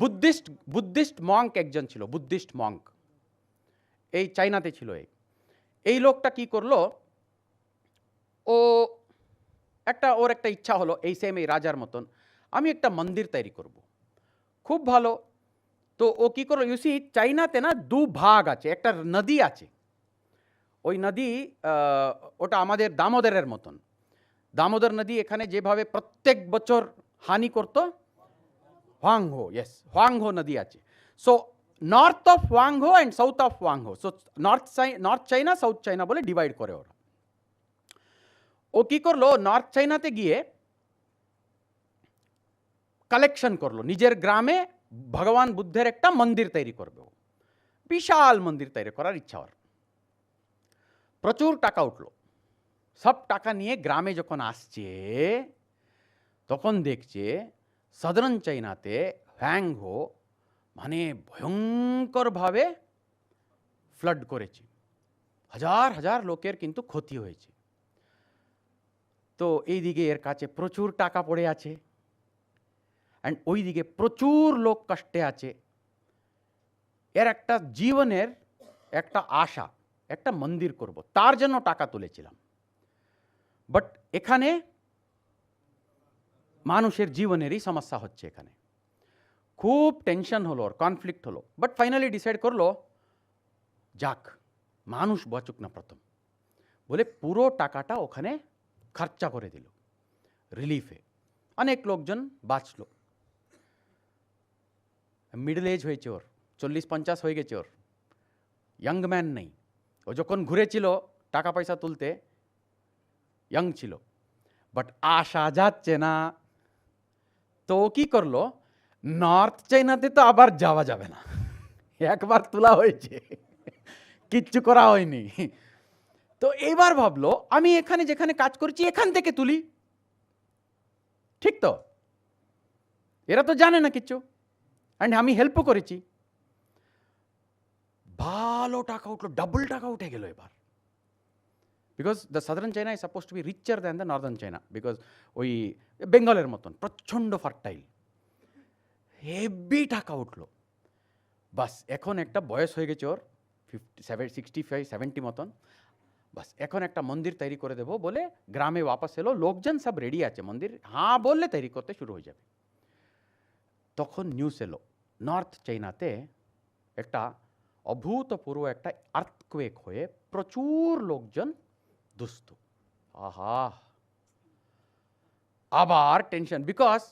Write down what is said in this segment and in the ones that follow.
Buddhist Buddhist Monk একজন ছিল, Buddhist Monk. এই চাইনাতে ছিল এই। এই লোকটা কি করল? ও, একটা, ওর একটা ইচ্ছা হলো, এই সেম এই রাজার মতন, আমি একটা মন্দির তৈরি করব। খুব ভালো। তো ও কি করল? ইউসি চাইনাতে না দু ভাগ আছে, একটা নদী আছে। ওই নদী ওটা আমাদের দামোদরের মতন। দামোদর নদী এখানে যেভাবে প্রত্যেক বছর হানি করতো হোয়াংহো ইয়েস হোয়াংহো নদী আছে so north of Hwang Ho and south of Hwang Ho so north north China south China বলে ডিভাইড করে ওরা। ও কি করল? নর্থ চাইনাতে গিয়ে কালেকশন করল। নিজের গ্রামে ভগবান বুদ্ধের একটা মন্দির তৈরি করবে ও। বিশাল মন্দির তৈরি করার ইচ্ছা ওর। প্রচুর টাকা উঠল। সব টাকা নিয়ে গ্রামে যখন আসছে, তখন দেখছে সাধারণ চাইনাতে হ্যাংহো মানে ভয়ঙ্করভাবে ফ্লাড করেছে। হাজার হাজার লোকের কিন্তু ক্ষতি হয়েছে। তো এইদিকে এর কাছে প্রচুর টাকা পড়ে আছে। অ্যান্ড ওইদিকে প্রচুর লোক কষ্টে আছে। এর একটা জীবনের একটা আশা, একটা মন্দির করব, তার জন্য টাকা তুলেছিলাম। বাট এখানে মানুষের জীবনেরই সমস্যা হচ্ছে এখানে। খুব টেনশন হলো ওর কনফ্লিক্ট হলো। বাট ফাইনালি ডিসাইড করল, যাক, মানুষ বাঁচুক না প্রথম। বলে পুরো টাকাটা ওখানে খরচা করে দিল রিলিফে অনেক লোকজন বাঁচলো। মিডল এজ হয়েছে ওর, চল্লিশ পঞ্চাশ হয়ে গেছে ওর। ইয়াং ম্যান নেই। ও যখন ঘুরেছিল টাকা পয়সা তুলতে ইয়াং ছিল। বাট আসা যাচ্ছে না তো ও কী করল? নর্থ চাইনাতে তো আবার যাওয়া যাবে না। একবার তোলা হয়েছে। কিচ্ছু করা হয়নি। তো এইবার ভাবলো, আমি এখানে যেখানে কাজ করছি, এখান থেকে তুলি। ঠিক তো? এরা তো জানে না কিচ্ছু অ্যান্ড আমি হেল্পও করেছি। ভালো টাকা উঠল ডাবল টাকা উঠে গেল এবার। Because the southern China is suppose to be richer than the northern China because ওই বেঙ্গলের মতন প্রচণ্ড ফার্টাইল হেভি টাকা উঠল বাস এখন একটা বয়স হয়ে গেছে ওর fifty seven sixty five seventy মতন বাস এখন একটা মন্দির তৈরি করে দেবো বলে গ্রামে ওয়াপাস এলো লোকজন সব রেডি আছে মন্দির হ্যাঁ বললে তৈরি করতে শুরু হয়ে যাবে তখন নিউজ এলো নর্থ চাইনাতে একটা অভূতপূর্ব একটা আর্থকোয়েক হয়ে প্রচুর লোকজন দুস্থ। আহা। আবার টেনশন বিকজ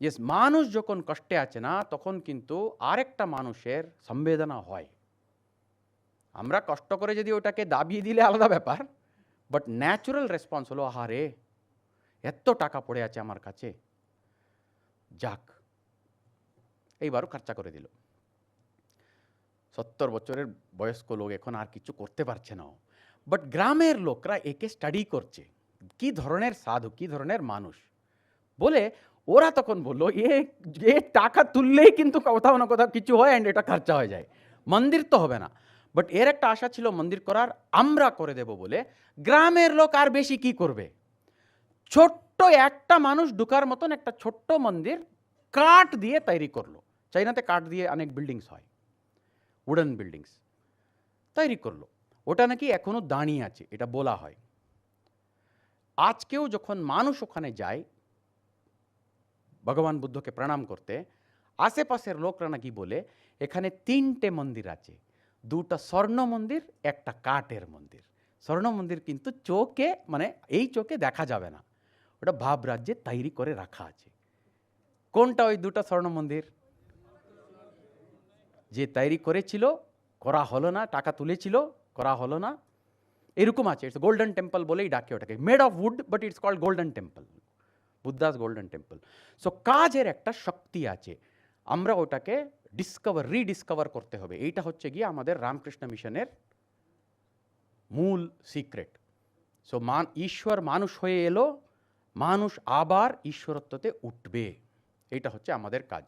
ইয়েস মানুষ যখন কষ্টে আছে না, তখন কিন্তু আরেকটা মানুষের সংবেদনা হয়। আমরা কষ্ট করে যদি ওটাকে দাবিয়ে দিলে আলাদা ব্যাপার বাট ন্যাচুরাল রেসপন্স হলো আহারে এত টাকা পড়ে আছে আমার কাছে। যাক। এইবারও খরচা করে দিল। সত্তর বছরের বয়স্ক লোক এখন আর কিছু করতে পারছে না বাট গ্রামের লোকরা একে স্টাডি করছে কি ধরনের সাধু কি ধরনের মানুষ বলে ওরা তখন বলল এ এ টাকা তুললেই কিন্তু কোথাও না কোথাও কিছু হয় অ্যান্ড এটা খরচা হয়ে যায় মন্দির তো হবে না বাট এর একটা আশা ছিল মন্দির করার আমরা করে দেব বলে গ্রামের লোক আর বেশি কি করবে ছোট্ট একটা মানুষ ঢুকার মতন একটা ছোট্ট মন্দির কাঠ দিয়ে তৈরি করল চাইনাতে কাঠ দিয়ে অনেক বিল্ডিংস হয় উডেন বিল্ডিংস তৈরি করল ওটা নাকি এখনও দাঁড়িয়ে আছে, এটা বলা হয়। আজকেও যখন মানুষ ওখানে যায়, ভগবান বুদ্ধকে প্রণাম করতে, আশেপাশের লোকরা নাকি বলে, এখানে তিনটে মন্দির আছে। দুটা স্বর্ণ মন্দির, একটা কাঠের মন্দির। স্বর্ণ মন্দির কিন্তু চোখে মানে এই চোখে দেখা যাবে না। ওটা ভাব রাজ্যে তৈরি করে রাখা আছে। কোনটা ওই দুটো স্বর্ণ মন্দির? যে তৈরি করেছিল, করা হলো না, টাকা তুলেছিল করা হলো না। এরকম আছে ইটস গোল্ডেন টেম্পল বলেই ডাকে ওটাকে। Made of wood but it's called golden temple Buddha's golden temple so কাজের একটা শক্তি আছে। আমরা ওটাকে ডিসকভার রিডিসকভার করতে হবে। এইটা হচ্ছে গিয়ে আমাদের রামকৃষ্ণ মিশনের মূল সিক্রেট সো মান, ঈশ্বর মানুষ হয়ে এলো, মানুষ আবার ঈশ্বরত্বতে উঠবে। এটা হচ্ছে আমাদের কাজ।